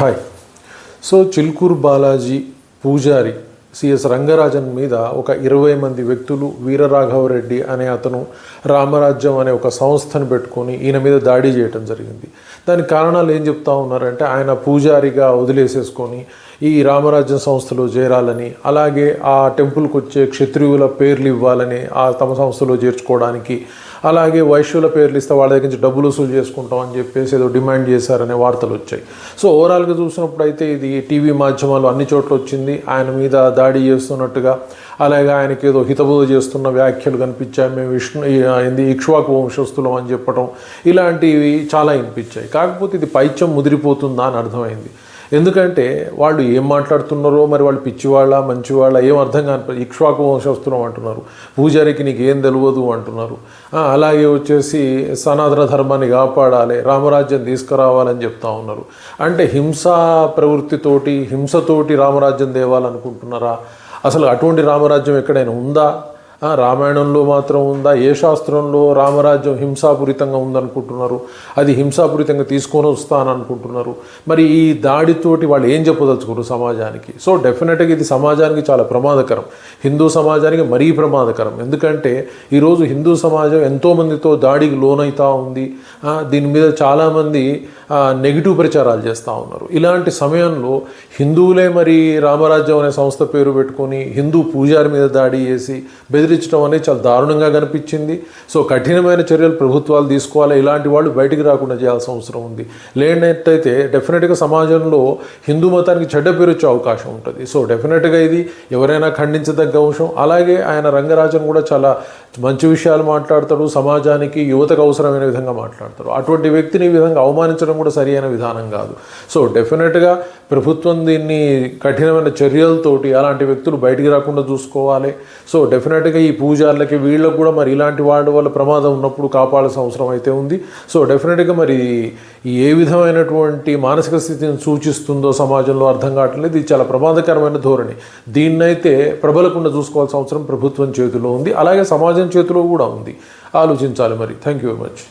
Hi. So Chilkur Balaji పూజారి CS Rangarajan మీద ఒక ఇరవై మంది వ్యక్తులు వీరరాఘవరెడ్డి అనే అతను రామరాజ్యం అనే ఒక సంస్థను పెట్టుకొని ఈయన మీద దాడి చేయటం జరిగింది. దానికి కారణాలు ఏం చెప్తా ఉన్నారంటే ఆయన పూజారిగా వదిలేసేసుకొని ఈ రామరాజ్యం సంస్థలో చేరాలని అలాగే ఆ టెంపుల్కి వచ్చే క్షత్రియుల పేర్లు ఇవ్వాలని ఆ తమ సంస్థలో చేర్చుకోవడానికి అలాగే వైశ్యుల పేర్లు ఇస్తే వాళ్ళ దగ్గర నుంచి డబ్బులు వసూలు చేసుకుంటాం అని చెప్పేసి ఏదో డిమాండ్ చేశారనే వార్తలు వచ్చాయి. సో ఓవరాల్గా చూసినప్పుడు అయితే ఇది టీవీ మాధ్యమాలు అన్ని చోట్ల వచ్చింది. ఆయన మీద దాడి చేస్తున్నట్టుగా అలాగే ఆయనకి ఏదో హితబోధ చేస్తున్న వ్యాఖ్యలు కనిపించాయి. మేము విష్ణు ఏంది ఇక్ష్వాకు వంశస్థులం అని చెప్పడం ఇలాంటివి చాలా వినిపించాయి. కాకపోతే ఇది పైత్యం ముదిరిపోతుందా అని అర్థమైంది. ఎందుకంటే వాళ్ళు ఏం మాట్లాడుతున్నారో మరి వాళ్ళు పిచ్చివాళ్ళ మంచివాళ్ళ ఏం అర్థం కాని ఇక్ష్వాకు వంశస్థులం అంటున్నారు. పూజారికి నీకు ఏం తెలియదు అంటున్నారు అలాగే వచ్చేసి సనాతన ధర్మాన్ని కాపాడాలి రామరాజ్యం తీసుకురావాలని చెప్తా ఉన్నారు. అంటే హింసా ప్రవృత్తితోటి హింసతోటి రామరాజ్యం తేవాలనుకుంటున్నారా? అసలు అటువంటి రామరాజ్యం ఎక్కడైనా ఉందా? రామాయణంలో మాత్రం ఉందా? ఏ శాస్త్రంలో రామరాజ్యం హింసాపూరితంగా ఉందనుకుంటున్నారు? అది హింసాపూరితంగా తీసుకొని వస్తాను అనుకుంటున్నారు మరి ఈ దాడితోటి వాళ్ళు ఏం చెప్పదలుచుకున్నారు సమాజానికి? సో డెఫినెట్గా ఇది సమాజానికి చాలా ప్రమాదకరం. హిందూ సమాజానికి మరీ ప్రమాదకరం. ఎందుకంటే ఈరోజు హిందూ సమాజం ఎంతోమందితో దాడికి లోనైతా ఉంది. దీని మీద చాలామంది నెగిటివ్ ప్రచారాలు చేస్తూ ఉన్నారు. ఇలాంటి సమయంలో హిందువులే మరి రామరాజ్యం అనే సంస్థ పేరు పెట్టుకొని హిందూ పూజారి మీద దాడి చేసి బెదిరించడం అనేది చాలా దారుణంగా కనిపించింది. సో కఠినమైన చర్యలు ప్రభుత్వాలు తీసుకోవాలి. ఇలాంటి వాళ్ళు బయటికి రాకుండా చేయాల్సిన అవసరం ఉంది. లేనట్టయితే డెఫినెట్గా సమాజంలో హిందూ మతానికి చెడ్డ పేరు వచ్చే అవకాశం ఉంటుంది. సో డెఫినెట్గా ఇది ఎవరైనా ఖండించదగ్గ అంశం. అలాగే ఆయన రంగరాజన్ కూడా చాలా మంచి విషయాలు మాట్లాడతాడు. సమాజానికి యువతకు అవసరమైన విధంగా మాట్లాడతాడు. అటువంటి వ్యక్తిని ఈ విధంగా అవమానించడం కూడా సరి అయిన విధానం కాదు. సో డెఫినెట్గా ప్రభుత్వం దీన్ని కఠినమైన చర్యలతోటి అలాంటి వ్యక్తులు బయటికి రాకుండా చూసుకోవాలి. సో డెఫినెట్గా ఈ పూజార్లకి వీళ్ళకు కూడా మరి ఇలాంటి వాళ్ళ వల్ల ప్రమాదం ఉన్నప్పుడు కాపాడాల్సిన అవసరం అయితే ఉంది. సో డెఫినెట్గా మరి ఏ విధమైనటువంటి మానసిక స్థితిని సూచిస్తుందో సమాజంలో అర్థం కావట్లేదు. ఇది చాలా ప్రమాదకరమైన ధోరణి. దీన్నైతే ప్రబలకుండా చూసుకోవాల్సిన అవసరం ప్రభుత్వం చేతిలో ఉంది. అలాగే సమాజం చేతిలో కూడా ఉంది. ఆలోచించాలి మరి. Thank you very much